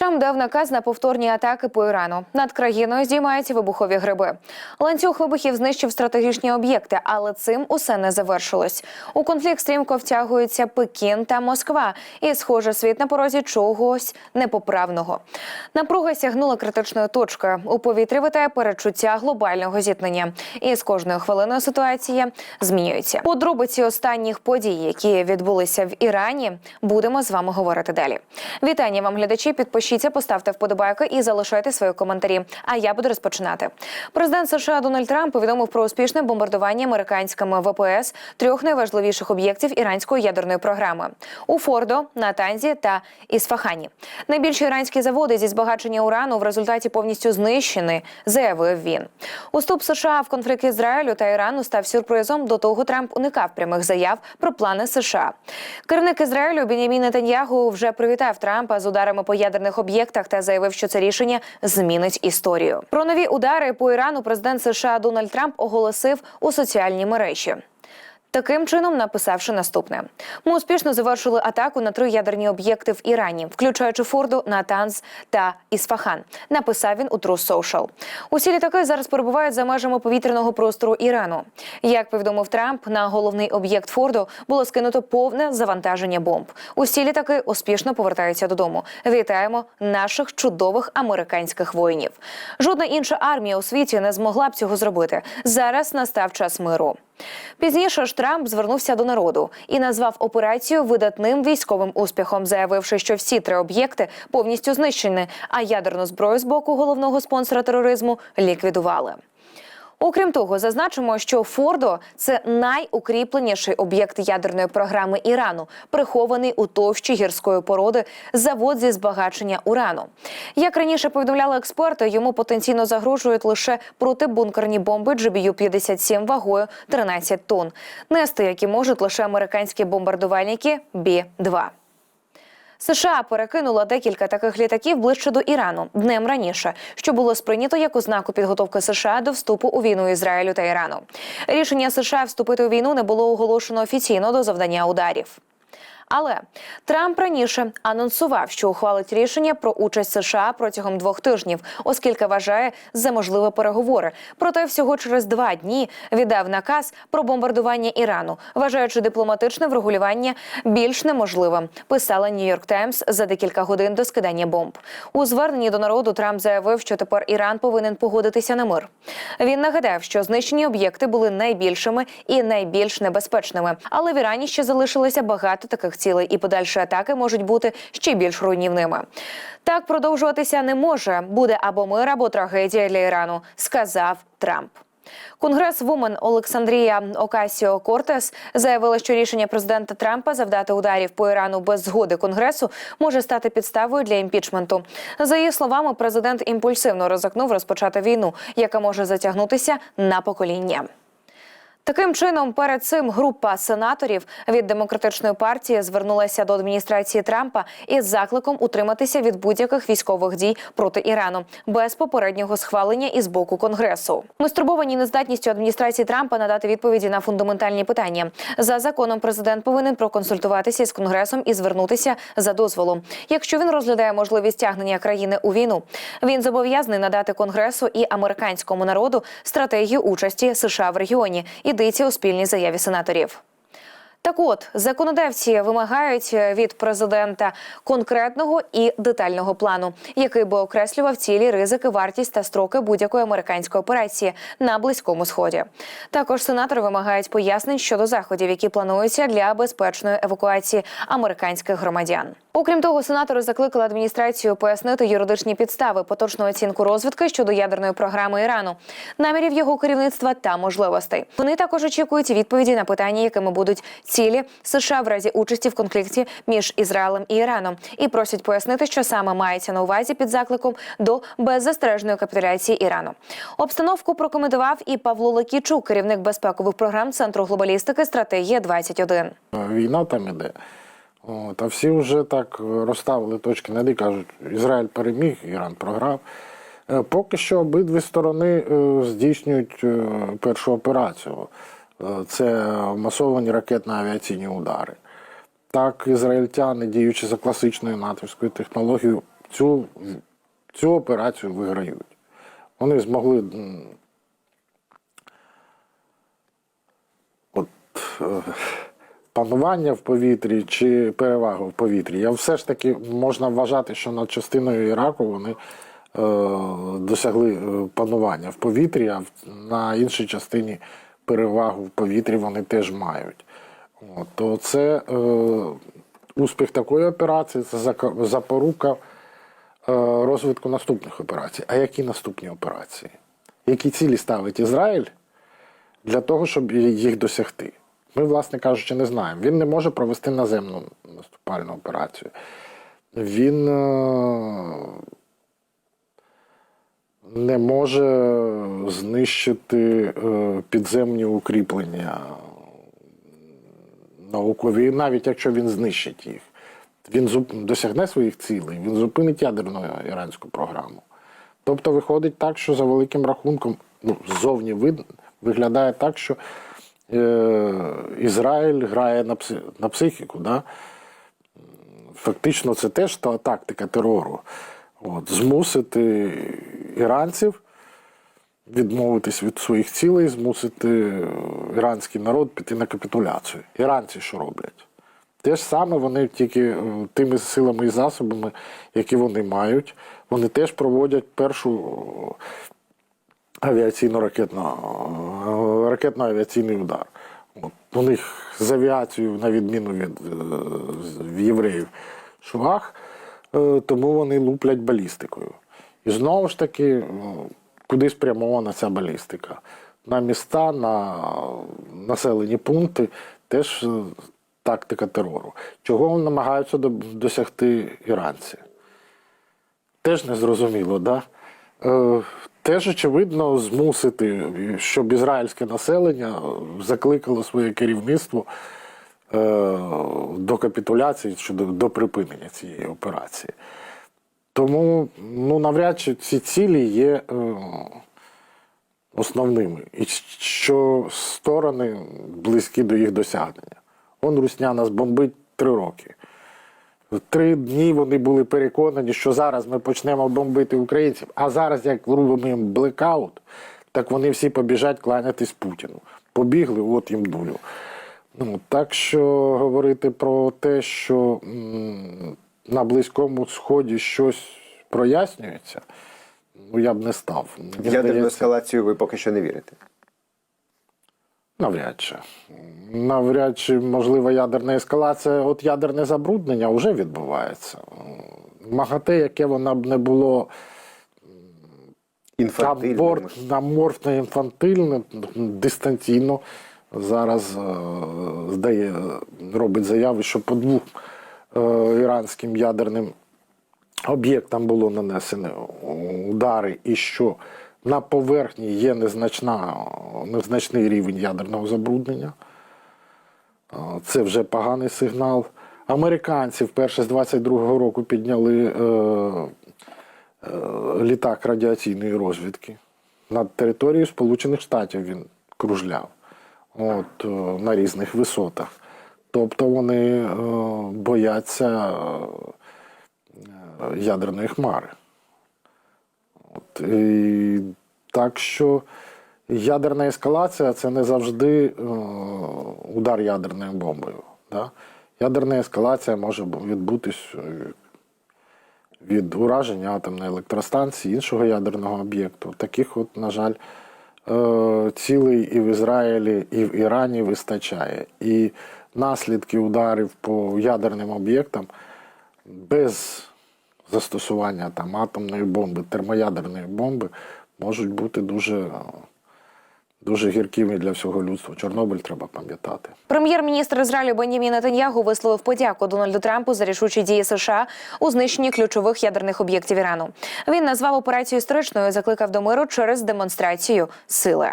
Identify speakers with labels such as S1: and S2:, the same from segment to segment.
S1: Трамп дав наказ на повторні атаки по Ірану. Над країною здіймаються вибухові гриби. Ланцюг вибухів знищив стратегічні об'єкти, але цим усе не завершилось. У конфлікт стрімко втягуються Пекін та Москва, і схоже, світ на порозі чогось непоправного. Напруга сягнула критичної точки. У повітрі витає перечуття глобального зіткнення. І з кожною хвилиною ситуація змінюється. Подробиці останніх подій, які відбулися в Ірані, будемо з вами говорити далі. Вітання вам, глядачі. Підпишіться, поставте вподобайки і залишайте свої коментарі. А я буду розпочинати. Президент США Дональд Трамп повідомив про успішне бомбардування американськими ВПС трьох найважливіших об'єктів іранської ядерної програми у Фордо, Натанзі та Ісфахані. Найбільші іранські заводи зі збагачення урану в результаті повністю знищені, заявив він. Уступ США в конфлікт Ізраїлю та Ірану став сюрпризом. До того Трамп уникав прямих заяв про плани США. Керівник Ізраїлю Бенямін Нетаньягу вже привітав Трампа з ударами по ядерних об'єктах та заявив, що це рішення змінить історію. Про нові удари по Ірану президент США Дональд Трамп оголосив у соціальній мережі. Таким чином, написавши наступне: ми успішно завершили атаку на три ядерні об'єкти в Ірані, включаючи Форду, Натанз та Ісфахан. Написав він у True Social. Усі літаки зараз перебувають за межами повітряного простору Ірану. Як повідомив Трамп, на головний об'єкт Форду було скинуто повне завантаження бомб. Усі літаки успішно повертаються додому. Вітаємо наших чудових американських воїнів. Жодна інша армія у світі не змогла б цього зробити. Зараз настав час миру. Пізніше ж Трамп звернувся до народу і назвав операцію видатним військовим успіхом, заявивши, що всі три об'єкти повністю знищені, а ядерну зброю з боку головного спонсора тероризму ліквідували. Окрім того, зазначимо, що Фордо це найукріпленіший об'єкт ядерної програми Ірану, прихований у товщі гірської породи завод зі збагачення урану. Як раніше повідомляли експерти, йому потенційно загрожують лише протибункерні бомби GBU-57 вагою 13 тонн, нести які можуть лише американські бомбардувальники Бі-2. США перекинула декілька таких літаків ближче до Ірану днем раніше, що було сприйнято як ознаку підготовки США до вступу у війну Ізраїлю та Ірану. Рішення США вступити у війну не було оголошено офіційно до завдання ударів. Але Трамп раніше анонсував, що ухвалить рішення про участь США протягом двох тижнів, оскільки вважає за можливе переговори. Проте всього через два дні віддав наказ про бомбардування Ірану, вважаючи дипломатичне врегулювання більш неможливим. Писала Нью-Йорк Таймс за декілька годин до скидання бомб. У зверненні до народу Трамп заявив, що тепер Іран повинен погодитися на мир. Він нагадав, що знищені об'єкти були найбільшими і найбільш небезпечними, але в Ірані ще залишилося багато таких цілей, і подальші атаки можуть бути ще більш руйнівними. Так продовжуватися не може. Буде або мир, або трагедія для Ірану, сказав Трамп. Конгрес-вумен Олександрія Окасіо Кортес заявила, що рішення президента Трампа завдати ударів по Ірану без згоди Конгресу може стати підставою для імпічменту. За її словами, президент імпульсивно ризикнув розпочати війну, яка може затягнутися на покоління. Таким чином, перед цим група сенаторів від демократичної партії звернулася до адміністрації Трампа із закликом утриматися від будь-яких військових дій проти Ірану без попереднього схвалення із боку конгресу. Ми стурбовані нездатністю адміністрації Трампа надати відповіді на фундаментальні питання. За законом, президент повинен проконсультуватися із конгресом і звернутися за дозволом. Якщо він розглядає можливість тягнення країни у війну, він зобов'язаний надати конгресу і американському народу стратегію участі США в регіоні. Йдеться у спільній заяві сенаторів. Так от законодавці вимагають від президента конкретного і детального плану, який би окреслював цілі, ризики, вартість та строки будь-якої американської операції на близькому сході. Також сенатори вимагають пояснень щодо заходів, які плануються для безпечної евакуації американських громадян. Окрім того, сенатори закликали адміністрацію пояснити юридичні підстави, поточну оцінку розвідки щодо ядерної програми Ірану, намірів його керівництва та можливостей. Вони також очікують відповіді на питання, якими будуть цілі США в разі участі в конфлікті між Ізраїлем і Іраном, і просять пояснити, що саме мається на увазі під закликом до беззастережної капітуляції Ірану. Обстановку прокоментував і Павло Лекічук, керівник безпекових програм Центру глобалістики стратегія 21
S2: Війна там іде. От, а всі вже так розставили точки над «і», кажуть, Ізраїль переміг, Іран програв. Е, Поки що обидві сторони е, здійснюють е, першу операцію. Е, Це масовані ракетно-авіаційні удари. Так, ізраїльтяни, діючи за класичною натовською технологією, цю, цю операцію виграють. Вони змогли от, е, панування в повітрі чи перевагу в повітрі. Я все ж таки можна вважати, що над частиною Іраку вони е, досягли е, панування в повітрі, а на іншій частині перевагу в повітрі вони теж мають. От, то це е, успіх такої операції, це запорука е, розвитку наступних операцій. А які наступні операції? Які цілі ставить Ізраїль для того, щоб їх досягти? Ми, власне кажучи, не знаємо. Він не може провести наземну наступальну операцію. Він е, не може знищити е, підземні укріплення наукові, навіть якщо він знищить їх. Він досягне своїх цілей, він зупинить ядерну іранську програму. Тобто виходить так, що за великим рахунком, ну, ззовні виглядає так, що Ізраїль грає на, на психіку. Да? Фактично, це теж та тактика терору. От, змусити іранців відмовитись від своїх цілей, змусити е, іранський народ піти на капітуляцію. Іранці що роблять? Те ж саме вони тільки е, тими силами і засобами, які вони мають, вони теж проводять першу е, ракетно-авіаційний удар. От, у них з авіацією, на відміну від е, євреїв, швах, е, тому вони луплять балістикою. І знову ж таки, е, куди спрямована ця балістика? На міста, на населені пункти теж е, тактика терору. Чого намагаються досягти іранці? Теж незрозуміло, да? Теж, очевидно, змусити, щоб ізраїльське населення закликало своє керівництво е, до капітуляції чи до, до припинення цієї операції. Тому ну, навряд чи ці цілі є е, основними, і що сторони близькі до їх досягнення. Он Русня нас бомбить три роки. Три дні вони були переконані, що зараз ми почнемо бомбити українців. А зараз, як робимо їм блекаут, так вони всі побіжать кланятись Путіну. Побігли, от їм дулю. Ну, так що говорити про те, що м, на Близькому Сході щось прояснюється, ну я б не став.
S3: Ядерну ескалацію ви поки що не вірите.
S2: Навряд чи. Навряд чи можлива ядерна ескалація. От ядерне забруднення вже відбувається. МАГАТЕ, яке воно б не було наморфне інфантильне дистанційно зараз е, здає, робить заяви, що по двох е, іранським ядерним об'єктам було нанесено удари, і що на поверхні є незначна, незначний рівень ядерного забруднення. Це вже поганий сигнал. Американці вперше з 22-го року підняли е, е, літак радіаційної розвідки. Над територією Сполучених Штатів він кружляв от, е, на різних висотах. Тобто вони е, бояться е, ядерної хмари. От, і, так що ядерна ескалація це не завжди е, удар ядерною бомбою. Да? Ядерна ескалація може відбутись е, від ураження атомної електростанції, іншого ядерного об'єкту. Таких, от, на жаль, е, цілей і в Ізраїлі, і в Ірані вистачає. І наслідки ударів по ядерним об'єктам без застосування там, атомної бомби, термоядерної бомби можуть бути дуже, дуже гіркими для всього людства. Чорнобиль треба пам'ятати.
S1: Прем'єр-міністр Ізраїлю Бенjamін Нетаньягу висловив подяку Дональду Трампу за рішучі дії США у знищенні ключових ядерних об'єктів Ірану. Він назвав операцію історичною, закликав до миру через демонстрацію сили.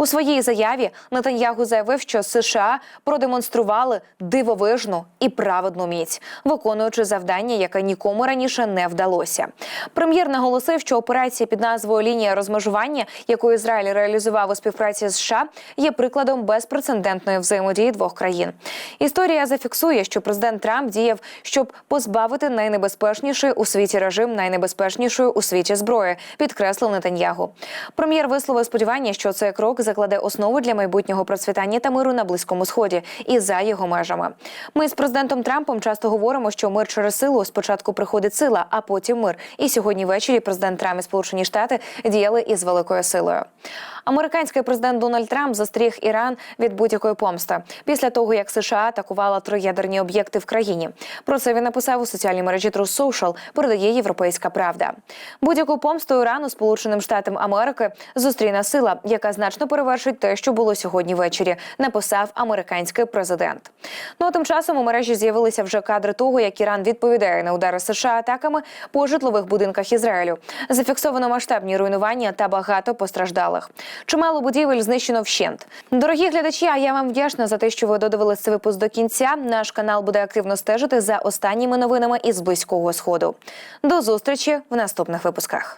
S1: У своїй заяві Нетаньягу заявив, що США продемонстрували дивовижну і праведну міць, виконуючи завдання, яке нікому раніше не вдалося. Прем'єр наголосив, що операція під назвою Лінія розмежування, яку Ізраїль реалізував у співпраці з США, є прикладом безпрецедентної взаємодії двох країн. Історія зафіксує, що президент Трамп діяв, щоб позбавити найнебезпечніший у світі режим найнебезпечнішої у світі зброї, підкреслив Нетаньягу. Прем'єр висловив сподівання, що цей крок закладе основу для майбутнього процвітання та миру на близькому сході і за його межами. Ми з президентом Трампом часто говоримо, що мир через силу спочатку приходить сила, а потім мир. І сьогодні ввечері президент Трамп і Сполучені Штати діяли із великою силою. Американський президент Дональд Трамп застріг Іран від будь-якої помсти після того, як США атакувала три ядерні об'єкти в країні. Про це він написав у соціальній мережі True Social, передає Європейська Правда. Будь-яку помсту Ірану Сполученим Штатам Америки зустріне сила, яка значно перевершить те, що було сьогодні ввечері. Написав американський президент. Ну а тим часом у мережі з'явилися вже кадри того, як Іран відповідає на удари США атаками по житлових будинках Ізраїлю. Зафіксовано масштабні руйнування та багато постраждалих. Чимало будівель знищено вщент. Дорогі глядачі, а я вам вдячна за те, що ви додивились цей випуск до кінця. Наш канал буде активно стежити за останніми новинами із близького сходу. До зустрічі в наступних випусках.